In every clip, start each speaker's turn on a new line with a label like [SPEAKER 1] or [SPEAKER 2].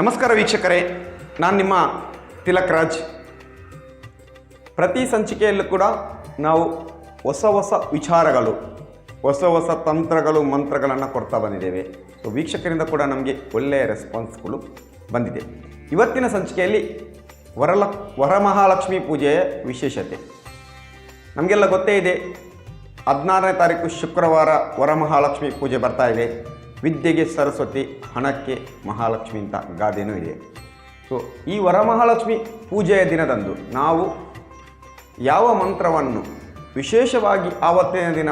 [SPEAKER 1] ನಮಸ್ಕಾರ ವೀಕ್ಷಕರೇ, ನಾನು ನಿಮ್ಮ ತಿಲಕ್ ರಾಜ್. ಪ್ರತಿ ಸಂಚಿಕೆಯಲ್ಲೂ ಕೂಡ ನಾವು ಹೊಸ ಹೊಸ ವಿಚಾರಗಳು, ಹೊಸ ಹೊಸ ತಂತ್ರಗಳು, ಮಂತ್ರಗಳನ್ನು ಕೊಡ್ತಾ ಬಂದಿದ್ದೇವೆ. ಸೊ ವೀಕ್ಷಕರಿಂದ ಕೂಡ ನಮಗೆ ಒಳ್ಳೆಯ ರೆಸ್ಪಾನ್ಸ್ಗಳು ಬಂದಿದೆ. ಇವತ್ತಿನ ಸಂಚಿಕೆಯಲ್ಲಿ ವರಲ, ವರಮಹಾಲಕ್ಷ್ಮಿ ಪೂಜೆಯ ವಿಶೇಷತೆ. ನಮಗೆಲ್ಲ ಗೊತ್ತೇ ಇದೆ, ಹದಿನಾರನೇ ತಾರೀಕು ಶುಕ್ರವಾರ ವರಮಹಾಲಕ್ಷ್ಮಿ ಪೂಜೆ ಬರ್ತಾ ಇದೆ. ವಿದ್ಯೆಗೆ ಸರಸ್ವತಿ, ಹಣಕ್ಕೆ ಮಹಾಲಕ್ಷ್ಮಿ ಅಂತ ಗಾದೆನೂ ಇದೆ. ಸೊ ಈ ವರಮಹಾಲಕ್ಷ್ಮಿ ಪೂಜೆಯ ದಿನದಂದು ನಾವು ಯಾವ ಮಂತ್ರವನ್ನು ವಿಶೇಷವಾಗಿ ಆವತ್ತಿನ ದಿನ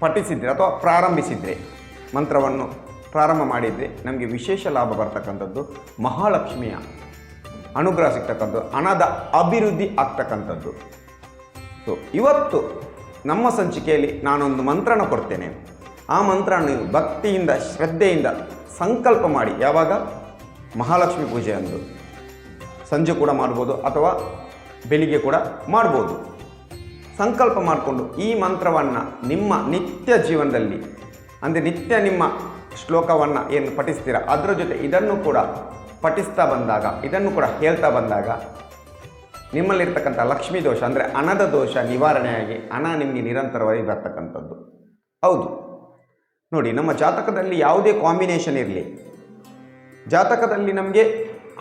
[SPEAKER 1] ಪಠಿಸಿದರೆ ಅಥವಾ ಪ್ರಾರಂಭಿಸಿದರೆ, ಮಂತ್ರವನ್ನು ಪ್ರಾರಂಭ ಮಾಡಿದರೆ ನಮಗೆ ವಿಶೇಷ ಲಾಭ ಬರ್ತಕ್ಕಂಥದ್ದು ಮಹಾಲಕ್ಷ್ಮಿಯ ಅನುಗ್ರಹ ಸಿಗ್ತಕ್ಕಂಥದ್ದು, ಹಣದ ಅಭಿವೃದ್ಧಿ ಆಗ್ತಕ್ಕಂಥದ್ದು. ಸೊ ಇವತ್ತು ನಮ್ಮ ಸಂಚಿಕೆಯಲ್ಲಿ ನಾನೊಂದು ಮಂತ್ರನ ಕೊಡ್ತೇನೆ. ಆ ಮಂತ್ರ ನೀವು ಭಕ್ತಿಯಿಂದ, ಶ್ರದ್ಧೆಯಿಂದ ಸಂಕಲ್ಪ ಮಾಡಿ. ಯಾವಾಗ? ಮಹಾಲಕ್ಷ್ಮಿ ಪೂಜೆ ಅಂದು. ಸಂಜೆ ಕೂಡ ಮಾಡ್ಬೋದು ಅಥವಾ ಬೆಳಿಗ್ಗೆ ಕೂಡ ಮಾಡ್ಬೋದು. ಸಂಕಲ್ಪ ಮಾಡಿಕೊಂಡು ಈ ಮಂತ್ರವನ್ನು ನಿಮ್ಮ ನಿತ್ಯ ಜೀವನದಲ್ಲಿ, ಅಂದರೆ ನಿತ್ಯ ನಿಮ್ಮ ಶ್ಲೋಕವನ್ನು ಏನು ಪಠಿಸ್ತೀರ? ಅದರ ಜೊತೆ ಇದನ್ನು ಕೂಡ ಪಠಿಸ್ತಾ ಬಂದಾಗ, ಇದನ್ನು ಕೂಡ ಹೇಳ್ತಾ ಬಂದಾಗ ನಿಮ್ಮಲ್ಲಿರ್ತಕ್ಕಂಥ ಲಕ್ಷ್ಮೀ ದೋಷ, ಅಂದರೆ ಹಣದ ದೋಷ ನಿವಾರಣೆಯಾಗಿ ಹಣ ನಿಮಗೆ ನಿರಂತರವಾಗಿ ಬರ್ತಕ್ಕಂಥದ್ದು. ಹೌದು. ನೋಡಿ, ನಮ್ಮ ಜಾತಕದಲ್ಲಿ ಯಾವುದೇ ಕಾಂಬಿನೇಷನ್ ಇರಲಿ. ಜಾತಕದಲ್ಲಿ ನಮಗೆ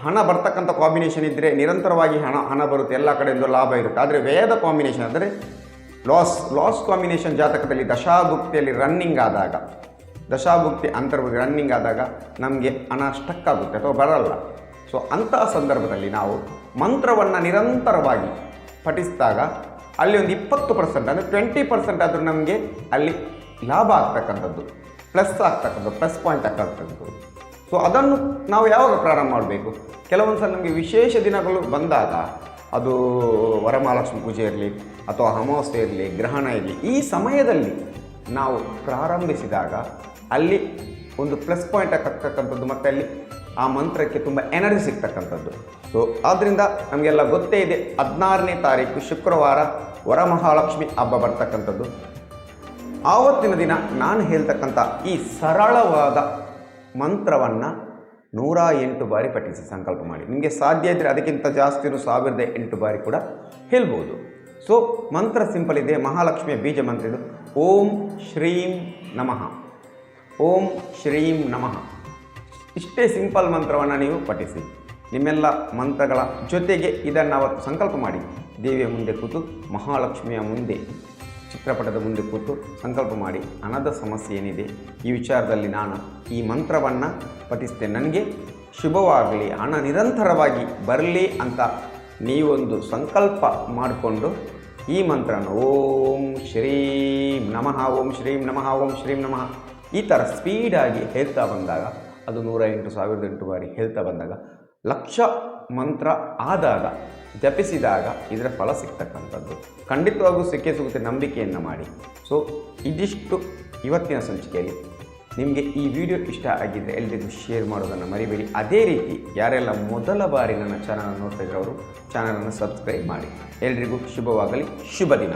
[SPEAKER 1] ಹಣ ಬರ್ತಕ್ಕಂಥ ಕಾಂಬಿನೇಷನ್ ಇದ್ದರೆ ನಿರಂತರವಾಗಿ ಹಣ ಹಣ ಬರುತ್ತೆ, ಎಲ್ಲ ಕಡೆಯಿಂದ ಲಾಭ ಇರುತ್ತೆ. ಆದರೆ ವ್ಯಯದ ಕಾಂಬಿನೇಷನ್ ಅಂದರೆ ಲಾಸ್ ಲಾಸ್ ಕಾಂಬಿನೇಷನ್ ಜಾತಕದಲ್ಲಿ ದಶಾಭುಕ್ತಿಯಲ್ಲಿ ರನ್ನಿಂಗ್ ಆದಾಗ, ದಶಾಭುಕ್ತಿ ಅಂತರ್ಭಕ್ತಿ ರನ್ನಿಂಗ್ ಆದಾಗ ನಮಗೆ ಹಣ ಸ್ಟಕ್ ಆಗುತ್ತೆ ಅಥವಾ ಬರಲ್ಲ. ಸೊ ಅಂತಹ ಸಂದರ್ಭದಲ್ಲಿ ನಾವು ಮಂತ್ರವನ್ನು ನಿರಂತರವಾಗಿ ಪಠಿಸಿದಾಗ ಅಲ್ಲಿ ಒಂದು ಇಪ್ಪತ್ತು ಪರ್ಸೆಂಟ್ ಅಂದರೆ ಟ್ವೆಂಟಿ ಪರ್ಸೆಂಟ್ ಆದರೂ ನಮಗೆ ಅಲ್ಲಿ ಲಾಭ ಆಗ್ತಕ್ಕಂಥದ್ದು ಪ್ಲಸ್ ಆಗ್ತಕ್ಕಂಥದ್ದು ಪ್ಲಸ್ ಪಾಯಿಂಟ್ ಆಗ್ತಕ್ಕಂಥದ್ದು. ಸೊ ಅದನ್ನು ನಾವು ಯಾವಾಗ ಪ್ರಾರಂಭ ಮಾಡಬೇಕು? ಕೆಲವೊಂದು ಸಲ ನಮಗೆ ವಿಶೇಷ ದಿನಗಳು ಬಂದಾಗ, ಅದು ವರಮಹಾಲಕ್ಷ್ಮಿ ಪೂಜೆ ಇರಲಿ, ಅಥವಾ ಅಮಾವಾಸ್ಯೆ ಇರಲಿ, ಗ್ರಹಣ ಇರಲಿ, ಈ ಸಮಯದಲ್ಲಿ ನಾವು ಪ್ರಾರಂಭಿಸಿದಾಗ ಅಲ್ಲಿ ಒಂದು ಪ್ಲಸ್ ಪಾಯಿಂಟ್ ಆಗ್ತಕ್ಕಂಥದ್ದು ಮತ್ತು ಅಲ್ಲಿ ಆ ಮಂತ್ರಕ್ಕೆ ತುಂಬ ಎನರ್ಜಿ ಸಿಗ್ತಕ್ಕಂಥದ್ದು. ಸೊ ಆದ್ದರಿಂದ ನಮಗೆಲ್ಲ ಗೊತ್ತೇ ಇದೆ, ಹದಿನಾರನೇ ತಾರೀಕು ಶುಕ್ರವಾರ ವರಮಹಾಲಕ್ಷ್ಮಿ ಹಬ್ಬ ಬರ್ತಕ್ಕಂಥದ್ದು. ಆವತ್ತಿನ ದಿನ ನಾನು ಹೇಳ್ತಕ್ಕಂಥ ಈ ಸರಳವಾದ ಮಂತ್ರವನ್ನು ನೂರ ಎಂಟು ಬಾರಿ ಪಠಿಸಿ, ಸಂಕಲ್ಪ ಮಾಡಿ. ನಿಮಗೆ ಸಾಧ್ಯ ಇದ್ದರೆ ಅದಕ್ಕಿಂತ ಜಾಸ್ತಿನೂ ಸಾವಿರದ ಎಂಟು ಬಾರಿ ಕೂಡ ಹೇಳ್ಬೋದು. ಸೊ ಮಂತ್ರ ಸಿಂಪಲ್ ಇದೆ. ಮಹಾಲಕ್ಷ್ಮಿಯ ಬೀಜ ಮಂತ್ರ ಇದು. ಓಂ ಶ್ರೀಂ ನಮಃ. ಓಂ ಶ್ರೀಂ ನಮಃ. ಇಷ್ಟೇ ಸಿಂಪಲ್ ಮಂತ್ರವನ್ನು ನೀವು ಪಠಿಸಿ. ನಿಮ್ಮೆಲ್ಲ ಮಂತ್ರಗಳ ಜೊತೆಗೆ ಇದನ್ನು ಅವತ್ತು ಸಂಕಲ್ಪ ಮಾಡಿ. ದೇವಿಯ ಮುಂದೆ ಕೂತು ಮಹಾಲಕ್ಷ್ಮಿಯ ಮುಂದೆ ಚಿತ್ರಪಟದ ಮುಂದೆ ಕೂತು ಸಂಕಲ್ಪ ಮಾಡಿ, ಹಣದ ಸಮಸ್ಯೆ ಏನಿದೆ? ಈ ವಿಚಾರದಲ್ಲಿ ನಾನು ಈ ಮಂತ್ರವನ್ನು ಪಠಿಸಿದೆ ನನಗೆ ಶುಭವಾಗಲಿ, ಹಣ ನಿರಂತರವಾಗಿ ಬರಲಿ ಅಂತ ನೀವೊಂದು ಸಂಕಲ್ಪ ಮಾಡಿಕೊಂಡು ಈ ಮಂತ್ರನ ಓಂ ಶ್ರೀಂ ನಮಃ, ಓಂ ಶ್ರೀಂ ನಮಃ, ಓಂ ಶ್ರೀಂ ನಮಃ ಈ ಥರ ಸ್ಪೀಡಾಗಿ ಹೇಳ್ತಾ ಬಂದಾಗ, ಅದು ನೂರ ಎಂಟು ಸಾವಿರದ ಎಂಟು ಬಾರಿ ಹೇಳ್ತಾ ಬಂದಾಗ ಲಕ್ಷ ಮಂತ್ರ ಆದಾಗ ಜಪಿಸಿದಾಗ ಇದರ ಫಲ ಸಿಗ್ತಕ್ಕಂಥದ್ದು. ಖಂಡಿತವಾಗೂ ಸಿಕ್ಕೇ ಸಿಗುತ್ತೆ ನಂಬಿಕೆಯನ್ನು ಮಾಡಿ. ಸೊ ಇದಿಷ್ಟು ಇವತ್ತಿನ ಸಂಚಿಕೆಯಲ್ಲಿ. ನಿಮಗೆ ಈ ವಿಡಿಯೋ ಇಷ್ಟ ಆಗಿದ್ದರೆ ಎಲ್ರಿಗೂ ಶೇರ್ ಮಾಡೋದನ್ನು ಮರಿಬೇಡಿ. ಅದೇ ರೀತಿ ಯಾರೆಲ್ಲ ಮೊದಲ ಬಾರಿ ನನ್ನ ಚಾನಲ್ ನೋಡ್ತಾ ಇದ್ರು ಅವರು ಚಾನಲನ್ನು ಸಬ್ಸ್ಕ್ರೈಬ್ ಮಾಡಿ. ಎಲ್ರಿಗೂ ಶುಭವಾಗಲಿ. ಶುಭ ದಿನ.